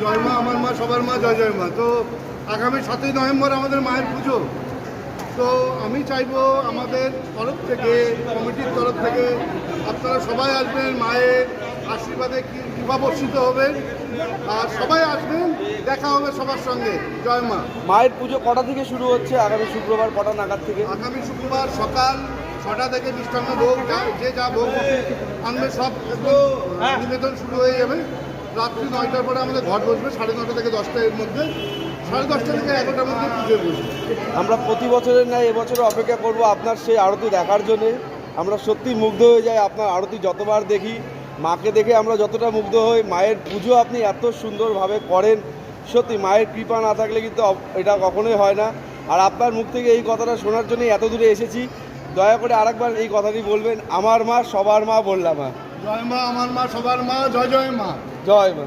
জয় মা আমার মা সবার মা জয় জয় মা। তো আগামী সাতই নভেম্বর আমাদের মায়ের পুজো। তো আমি চাইব আমাদের তরফ থেকে কমিটির তরফ থেকে আপনারা সবাই আসবেন মায়ের আশীর্বাদে কী- কৃপাবর্ষিত হবেন। আর সবাই আসবেন দেখা হবে সবার সঙ্গে। জয় মা। মায়ের পুজো কটা থেকে শুরু হচ্ছে? আগামী শুক্রবার কটা নাগাদ থেকে? আগামী শুক্রবার সকাল ছটা থেকে মিষ্টান্ন ভোগ যা- যে যা ভোগ আনবে সব একদম নিবেদন শুরু হয়ে যাবে। রাত্রি নয়টার পরে আমাদের ঘট বসবে সাড়ে নটা থেকে দশটা এর মধ্যে। সাড়ে দশটা থেকে এগারোটার মধ্যে পুজো বসবে। আমরা প্রতি বছরের ন্যায় এবছরে অপেক্ষা করব আপনার সেই আরতি দেখার জন্য। আমরা সত্যি মুগ্ধ হয়ে যাই আপনার আরতি যতবার দেখি। মাকে দেখে আমরা যতটা মুগ্ধ হই মায়ের পুজো আপনি এত সুন্দরভাবে করেন। সত্যি মায়ের কৃপা না থাকলে কিন্তু এটা কখনোই হয় না। আর আপনার মুখ থেকে এই কথাটা শোনার জন্যই এত দূরে এসেছি। দয়া করে আরেকবার এই কথাটি বলবেন আমার মা সবার মা বললাম মা জয় মা আমার মা সবার মা জয় জয় মা। জয় মা